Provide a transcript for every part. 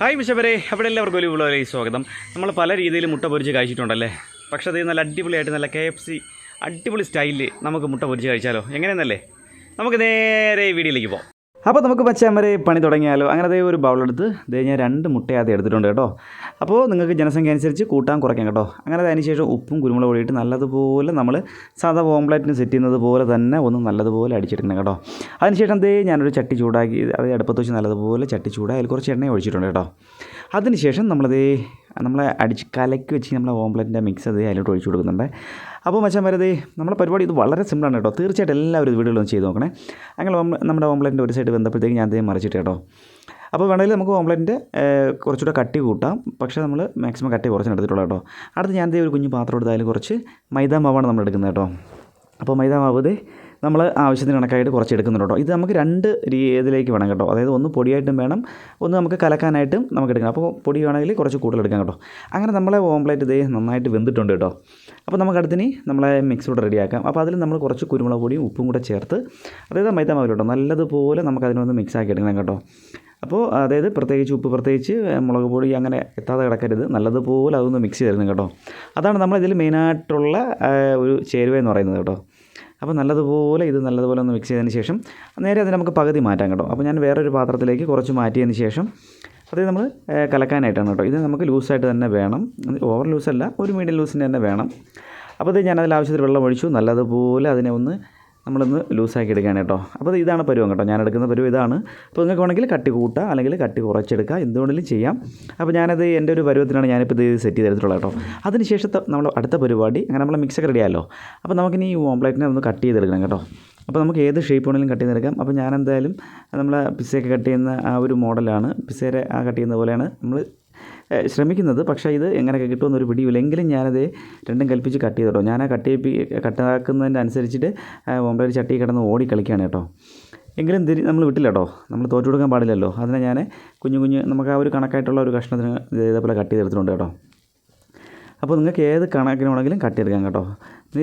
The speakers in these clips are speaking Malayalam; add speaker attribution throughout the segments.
Speaker 1: ഹായ് മിഷവരെ അവിടെ എല്ലാവർക്കും ഒരു വിളവിലേക്ക് സ്വാഗതം. നമ്മൾ പല രീതിയിൽ മുട്ട പൊരിച്ച് കഴിച്ചിട്ടുണ്ടല്ലേ? പക്ഷേ അത് നല്ല അടിപൊളിയായിട്ട് നല്ല കെ എഫ് സി അടിപൊളി സ്റ്റൈലിൽ നമുക്ക് മുട്ട പൊരിച്ച് കഴിച്ചാലോ? എങ്ങനെയെന്നല്ലേ? നമുക്ക് നേരെ വീഡിയോയിലേക്ക് പോകാം അപ്പോൾ നമുക്ക് പച്ചമരെ പണി തുടങ്ങിയാലോ? അങ്ങനെ അതേ ഒരു ബൗളെടുത്ത് ദേ ഞാൻ രണ്ട് മുട്ട ആദ്യം എടുത്തിട്ടുണ്ട് കേട്ടോ. അപ്പോൾ നിങ്ങൾക്ക് ജനസംഖ്യ അനുസരിച്ച് കൂട്ടാൻ കുറയ്ക്കാം കേട്ടോ. അങ്ങനെ അതിന് ശേഷം ഉപ്പും കുരുമുളക് പൊടിയിട്ട് നല്ലതുപോലെ നമ്മൾ സാധാ ഓംപ്ലേറ്റിന് സെറ്റ് ചെയ്യുന്നത് പോലെ തന്നെ ഒന്ന് നല്ലതുപോലെ അടിച്ചെടുക്കണം കേട്ടോ. അതിനുശേഷം ദേ ഞാനൊരു ചട്ടി ചൂടാക്കി അത് അടുപ്പത്ത് വെച്ച് നല്ലതുപോലെ ചട്ടി ചൂടായി അതിൽ കുറച്ച് എണ്ണ ഒഴിച്ചിട്ടുണ്ട് കേട്ടോ. അതിനുശേഷം നമ്മളതേ നമ്മളെ അടിച്ച് കലക്കി വെച്ച് നമ്മളെ ഓംപ്ലേറ്റിന്റെ മിക്സ് അത് അതിലോട്ട് ഒഴിച്ചു കൊടുക്കുന്നുണ്ട്. അപ്പോൾ മച്ചാൻ വരതേ നമ്മുടെ പരിപാടി ഇത് വളരെ സിമ്പിളാണ് കേട്ടോ. തീർച്ചയായിട്ടും എല്ലാവരും ഇത് വീടുകളും ചെയ്ത് നോക്കണേ. അങ്ങനെ നമ്മുടെ ഓംപ്ലേറ്റിന്റെ ഒരു സൈഡ് വന്നപ്പോഴത്തേക്ക് ഞാൻ അതേ മറിച്ചിട്ട് കേട്ടോ. അപ്പോൾ വേണമെങ്കിൽ നമുക്ക് ഓംപ്ലേറ്റിന്റെ കുറച്ചുകൂടെ കട്ടി കൂട്ടാം. പക്ഷേ നമ്മൾ മാക്സിമം കട്ടി കുറച്ച് എടുത്തിട്ടുള്ളൂ കേട്ടോ. അടുത്ത് ഞാൻ ഒരു കുഞ്ഞു പാത്രം എടുത്തായാലും കുറച്ച് മൈദാ മാവാണ് നമ്മൾ എടുക്കുന്നത് കേട്ടോ. അപ്പോൾ മൈദാ മാവ് ദേ നമ്മൾ ആവശ്യത്തിന് കണക്കായിട്ട് കുറച്ച് എടുക്കുന്നുണ്ട് കേട്ടോ. ഇത് നമുക്ക് രണ്ട് രീതിയിലേക്ക് വേണം കേട്ടോ. അതായത് ഒന്ന് പൊടിയായിട്ടും വേണം ഒന്ന് നമുക്ക് കലക്കാനായിട്ടും നമുക്ക് എടുക്കണം. അപ്പോൾ പൊടി വേണമെങ്കിൽ കുറച്ച് കൂടുതൽ എടുക്കാം കേട്ടോ. അങ്ങനെ നമ്മളെ ഓംപ്ലേറ്റ് ഇതേ നന്നായിട്ട് വെന്തിട്ടുണ്ട് കേട്ടോ. അപ്പോൾ നമുക്ക് അടുത്തിന് നമ്മളെ മിക്സ് കൂടെ റെഡിയാക്കാം അപ്പോൾ അതിൽ നമ്മൾ കുറച്ച് കുരുമുളക് പൊടിയും ഉപ്പും കൂടെ ചേർത്ത് അതായത് മൈദ മാവിൽ കേട്ടോ നല്ലതുപോലെ നമുക്ക് അതിനൊന്ന് മിക്സ് ആക്കി എടുക്കണം കേട്ടോ. അപ്പോൾ അതായത് പ്രത്യേകിച്ച് ഉപ്പ് പ്രത്യേകിച്ച് മുളക് പൊടി അങ്ങനെ എത്താതെ കിടക്കരുത്. നല്ലതുപോലെ അതൊന്ന് മിക്സ് ചെയ്തിരുന്നു കേട്ടോ. അതാണ് നമ്മളിതിൽ മെയിനായിട്ടുള്ള ഒരു ചേരുവ എന്ന് പറയുന്നത് കേട്ടോ. അപ്പോൾ നല്ലതുപോലെ ഇത് നല്ലതുപോലെ ഒന്ന് മിക്സ് ചെയ്തതിന് ശേഷം നേരെ അത് നമുക്ക് പകുതി മാറ്റാം കേട്ടോ. അപ്പോൾ ഞാൻ വേറൊരു പാത്രത്തിലേക്ക് കുറച്ച് മാറ്റിയതിന് ശേഷം അത് നമ്മൾ കലക്കാനായിട്ടാണ് കേട്ടോ. ഇത് നമുക്ക് ലൂസായിട്ട് തന്നെ വേണം. ഓവർ ലൂസല്ല ഒരു മീഡിയം ലൂസിന്റെ തന്നെ വേണം. അപ്പോൾ ഇത് ഞാൻ അതിൽ ആവശ്യത്തിന് വെള്ളം ഒഴിച്ചു. നല്ലതുപോലെ അതിനെ ഒന്ന് നമ്മളൊന്ന് ലൂസാക്കി എടുക്കുകയാണ് കേട്ടോ. അപ്പോൾ ഇതാണ് പരുവം കേട്ടോ. ഞാൻ എടുക്കുന്ന പരുവം ഇതാണ്. അപ്പോൾ നിങ്ങൾക്ക് വേണമെങ്കിൽ കട്ടി കൂട്ടുക അല്ലെങ്കിൽ കട്ടി കുറച്ചെടുക്കുക എന്തുകൊണ്ടെങ്കിലും ചെയ്യാം. അപ്പോൾ ഞാനത് എന്റെ ഒരു പരുവത്തിനാണ് ഞാനിപ്പോൾ ഇത് സെറ്റ് ചെയ്തിട്ടുള്ളത് കേട്ടോ. അതിനുശേഷം നമ്മൾ അടുത്ത പരിപാടി അങ്ങനെ നമ്മൾ മിക്സൊക്കെ റെഡിയായല്ലോ അപ്പോൾ നമുക്കിനി ഈ ഓംപ്ലേറ്റിനെ ഒന്ന് കട്ട് ചെയ്തെടുക്കണം കേട്ടോ. അപ്പോൾ നമുക്ക് ഏത് ഷേപ്പ് വേണമെങ്കിലും കട്ട് ചെയ്തെടുക്കാം. അപ്പോൾ ഞാൻ എന്തായാലും നമ്മൾ പിസ്സയൊക്കെ കട്ട് ചെയ്യുന്ന ആ ഒരു മോഡലാണ് പിസ്സയുടെ ആ കട്ട് ചെയ്യുന്ന പോലെയാണ് നമ്മൾ ശ്രമിക്കുന്നത്. പക്ഷേ ഇത് എങ്ങനെയൊക്കെ കിട്ടുമെന്നൊരു പിടിയില്ല. എങ്കിലും ഞാനത് രണ്ടും കൽപ്പിച്ച് കട്ട് ചെയ്തു കേട്ടോ ഞാൻ ആ കട്ട് കട്ടാക്കുന്നതിന്റെ അനുസരിച്ചിട്ട് ഓംപ്ലേറ്റ് ചട്ടി കിടന്ന് ഓടി കളിക്കുകയാണ് കേട്ടോ. എങ്കിലും തിരി നമ്മൾ വിട്ടില്ല കേട്ടോ. നമ്മൾ തോറ്റു കൊടുക്കാൻ പാടില്ലല്ലോ. അതിനെ ഞാൻ കുഞ്ഞു കുഞ്ഞു നമുക്ക് ആ ഒരു കണക്കായിട്ടുള്ള ഒരു കഷ്ണത്തിന് ഇതേപോലെ കട്ട് ചെയ്തെടുത്തിട്ടുണ്ട് കേട്ടോ. അപ്പോൾ നിങ്ങൾക്ക് ഏത് കണക്കിന് കട്ട് ചെയ്തെടുക്കാം കേട്ടോ.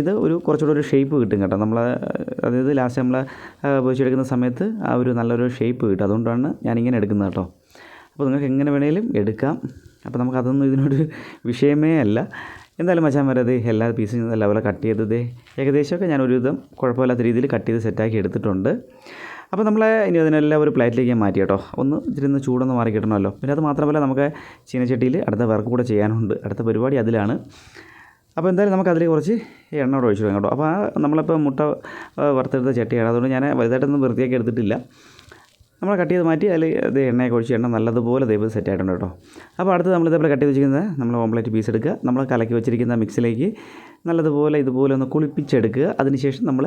Speaker 1: ഇത് ഒരു കുറച്ചുകൂടെ ഒരു ഷേപ്പ് കിട്ടും കേട്ടോ. നമ്മൾ അതായത് ലാസ്റ്റ് നമ്മൾ പൊരിച്ചെടുക്കുന്ന സമയത്ത് ആ ഒരു നല്ലൊരു ഷേപ്പ് കിട്ടും. അതുകൊണ്ടാണ് ഞാനിങ്ങനെ എടുക്കുന്നത് കേട്ടോ. അപ്പോൾ നിങ്ങൾക്ക് എങ്ങനെ വേണമെങ്കിലും എടുക്കാം. അപ്പോൾ നമുക്ക് അതൊന്നും ഇതിനൊരു വിഷയമേ അല്ല. എന്തായാലും മച്ചാൻ വരത് എല്ലാ പീസും നല്ലപോലെ കട്ട് ചെയ്തത് ഏകദേശമൊക്കെ ഞാൻ ഒരുവിധം കുഴപ്പമില്ലാത്ത രീതിയിൽ കട്ട് ചെയ്ത് സെറ്റാക്കി എടുത്തിട്ടുണ്ട്. അപ്പോൾ നമ്മളെ ഇനി അതിനെല്ലാം ഒരു പ്ലേറ്റിലേക്ക് മാറ്റി കേട്ടോ. ഒന്ന് ഇത്തിരി ഒന്ന് ചൂടൊന്ന് മാറി കിട്ടണമല്ലോ. പിന്നെ അത് മാത്രമല്ല നമുക്ക് ചീനച്ചട്ടിയിൽ അടുത്ത വർക്ക് കൂടെ ചെയ്യാനുണ്ട്. അടുത്ത പരിപാടി അതിലാണ്. അപ്പോൾ എന്തായാലും നമുക്ക് അതിലേക്ക് കുറച്ച് എണ്ണ കൂടെ ഒഴിച്ചു കേട്ടോ. അപ്പോൾ ആ നമ്മളിപ്പോൾ മുട്ട വറുത്തെടുത്ത ചട്ടിയാണ്. അതുകൊണ്ട് ഞാൻ വലുതായിട്ടൊന്നും വൃത്തിയാക്കി എടുത്തിട്ടില്ല. നമ്മൾ കട്ട് ചെയ്ത് മാറ്റി അതിൽ ഇത് എണ്ണയൊക്കെ ഒഴിച്ച് എണ്ണ നല്ലതുപോലെ ദൈവം സെറ്റ് ആയിട്ടുണ്ട് കേട്ടോ. അപ്പോൾ അടുത്ത് നമ്മൾ ഇതേപോലെ കട്ട് വെച്ചിരിക്കുന്നത് നമ്മൾ ഓംപ്ലേറ്റ് പീസ് എടുക്കുക. നമ്മൾ കലക്കി വെച്ചിരിക്കുന്ന മിക്സിലേക്ക് നല്ലതുപോലെ ഇതുപോലെ ഒന്ന് കുളിപ്പിച്ചെടുക്കുക. അതിനുശേഷം നമ്മൾ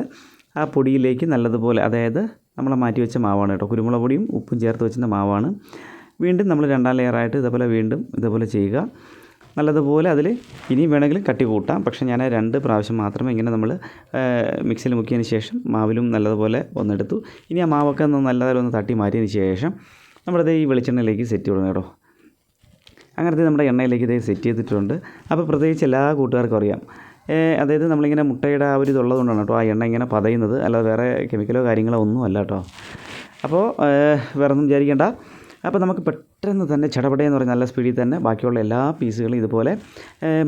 Speaker 1: ആ പൊടിയിലേക്ക് നല്ലതുപോലെ അതായത് നമ്മൾ മാറ്റി വെച്ച മാവാണ് കേട്ടോ. കുരുമുളക് പൊടിയും ഉപ്പും ചേർത്ത് വെച്ചിരുന്ന മാവാണ്. വീണ്ടും നമ്മൾ രണ്ടാം ലെയറായിട്ട് ഇതേപോലെ വീണ്ടും ഇതേപോലെ ചെയ്യുക. നല്ലതുപോലെ അതിൽ ഇനിയും വേണമെങ്കിലും കട്ടി കൂട്ടാം പക്ഷേ ഞാൻ രണ്ട് പ്രാവശ്യം മാത്രമേ ഇങ്ങനെ നമ്മൾ മിക്സിയിൽ മുക്കിയതിന് ശേഷം മാവിലും നല്ലതുപോലെ ഒന്നെടുത്തു. ഇനി ആ മാവൊക്കെ ഒന്ന് നല്ലതുപോലെ ഒന്ന് തട്ടി മാറ്റിയതിന് ശേഷം നമ്മളത് ഈ വെളിച്ചെണ്ണയിലേക്ക് സെറ്റ് ചെയ്യണം കേട്ടോ. അങ്ങനത്തെ നമ്മുടെ എണ്ണയിലേക്ക് ഇത് സെറ്റ് ചെയ്തിട്ടുണ്ട്. അപ്പോൾ പ്രത്യേകിച്ച് എല്ലാ കൂട്ടുകാർക്കും അറിയാം. അതായത് നമ്മളിങ്ങനെ മുട്ടയുടെ ആ ഒരു ഇതുള്ളത് കൊണ്ടാണ് കേട്ടോ ആ എണ്ണ ഇങ്ങനെ പതയുന്നത്. അല്ലാതെ വേറെ കെമിക്കലോ കാര്യങ്ങളോ ഒന്നും അല്ല കേട്ടോ. അപ്പോൾ വേറെ ഒന്നും വിചാരിക്കേണ്ട. അപ്പോൾ നമുക്ക് പെട്ടെന്ന് തന്നെ ചടപടയെന്ന് പറഞ്ഞ നല്ല സ്പീഡിൽ തന്നെ ബാക്കിയുള്ള എല്ലാ പീസുകളും ഇതുപോലെ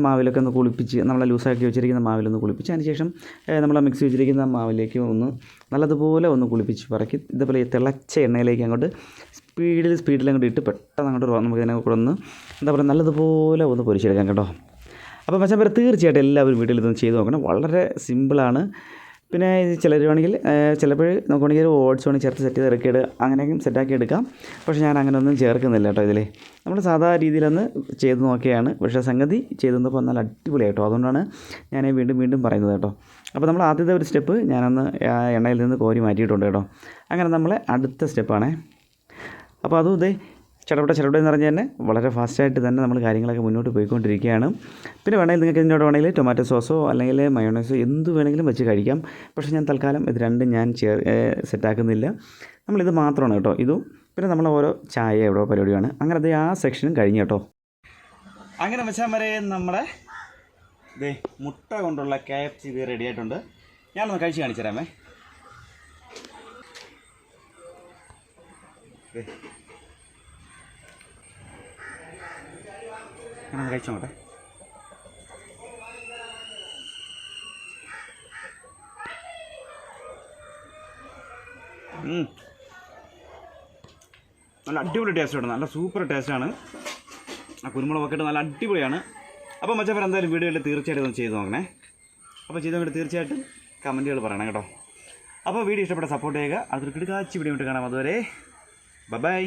Speaker 1: മാവിലൊക്കെ ഒന്ന് കുളിപ്പിച്ച് നമ്മൾ ലൂസാക്കി വെച്ചിരിക്കുന്ന മാവിലൊന്ന് കുളിപ്പിച്ച് അതിനുശേഷം നമ്മൾ മിക്സ് വെച്ചിരിക്കുന്ന മാവിലേക്ക് ഒന്ന് നല്ലതുപോലെ ഒന്ന് കുളിപ്പിച്ച് പറക്കി ഇതുപോലെ തിളച്ച എണ്ണയിലേക്ക് അങ്ങോട്ട് സ്പീഡിൽ സ്പീഡിൽ അങ്ങോട്ട് ഇട്ട് പെട്ടെന്ന് അങ്ങോട്ട് നമുക്ക് ഇതിനെ കൂടെ ഒന്ന് എന്താ പറയുക നല്ലതുപോലെ ഒന്ന് പൊരിച്ചെടുക്കാം കേട്ടോ. അപ്പോൾ പക്ഷേ പേര് തീർച്ചയായിട്ടും എല്ലാവരും വീട്ടിൽ ഇതൊന്ന് ചെയ്ത് നോക്കണം. വളരെ സിമ്പിളാണ് പിന്നെ ചിലർ വേണമെങ്കിൽ ചിലപ്പോൾ നോക്കുകയാണെങ്കിൽ ഒരു ഓട്സ് വേണമെങ്കിൽ ചേർത്ത് സെറ്റ് ചെയ്ത് ഇറക്കിയിടുക അങ്ങനെയും സെറ്റാക്കി എടുക്കാം. പക്ഷേ ഞാൻ അങ്ങനെയൊന്നും ചേർക്കുന്നില്ല കേട്ടോ ഇതിൽ നമ്മൾ സാധാ രീതിയിലൊന്ന് ചെയ്ത് നോക്കിയാണ്. പക്ഷേ സംഗതി ചെയ്തപ്പോൾ നല്ല അടിപൊളിയായിട്ടോ അതുകൊണ്ടാണ് ഞാൻ വീണ്ടും വീണ്ടും പറയുന്നത് കേട്ടോ. അപ്പോൾ നമ്മൾ ആദ്യത്തെ ഒരു സ്റ്റെപ്പ് ഞാനൊന്ന് എണ്ണയിൽ നിന്ന് കോരി മാറ്റിയിട്ടുണ്ട് കേട്ടോ. അങ്ങനെ നമ്മളെ അടുത്ത സ്റ്റെപ്പാണേ. അപ്പോൾ അതും ഇതേ ചടപട ചടപട എന്ന് പറഞ്ഞാൽ തന്നെ വളരെ ഫാസ്റ്റായിട്ട് തന്നെ നമ്മൾ കാര്യങ്ങളൊക്കെ മുന്നോട്ട് പോയിക്കൊണ്ടിരിക്കുകയാണ്. പിന്നെ വേണമെങ്കിൽ നിങ്ങൾക്ക് ഇതിനോട് വേണമെങ്കിൽ ടൊമാറ്റോ സോസോ അല്ലെങ്കിൽ മയോണൈസോ എന്ത് വേണമെങ്കിലും വെച്ച് കഴിക്കാം. പക്ഷേ ഞാൻ തൽക്കാലം ഇത് രണ്ടും ഞാൻ സെറ്റാക്കുന്നില്ല നമ്മളിത് മാത്രമാണ് കേട്ടോ. ഇതും പിന്നെ നമ്മൾ ഓരോ ചായ എവിടെ പരിപാടിയാണ്. അങ്ങനെ അത് ആ സെക്ഷനും കഴിഞ്ഞു കേട്ടോ. അങ്ങനെ വെച്ചാൽ വരെ നമ്മുടെ ദേ മുട്ട കൊണ്ടുള്ള കെ എഫ് സി ഇത് റെഡി ആയിട്ടുണ്ട്. ഞാനൊന്ന് കഴിച്ച് കാണിച്ചു തരാമേ. ഞാനൊന്ന് കഴിച്ചു നോക്കട്ടെ നല്ല അടിപൊളി ടേസ്റ്റ് ഉണ്ട് നല്ല സൂപ്പർ ടേസ്റ്റാണ് ആ കുരുമുളകൊക്കെ ഇട്ട് നല്ല അടിപൊളിയാണ്. അപ്പോൾ മച്ചവർ എന്തായാലും വീഡിയോയിൽ തീർച്ചയായിട്ടും ഒന്ന് ചെയ്ത് നോക്കണേ. അപ്പോൾ ചെയ്ത് നോക്കിയിട്ട് തീർച്ചയായിട്ടും കമന്റുകൾ പറയണം കേട്ടോ. അപ്പോൾ വീഡിയോ ഇഷ്ടപ്പെട്ട സപ്പോർട്ട് ചെയ്യുക. അതൊരു കിടക്കാച്ചി വീഡിയോ ഇട്ട് കാണാം. അതുവരെ ബൈ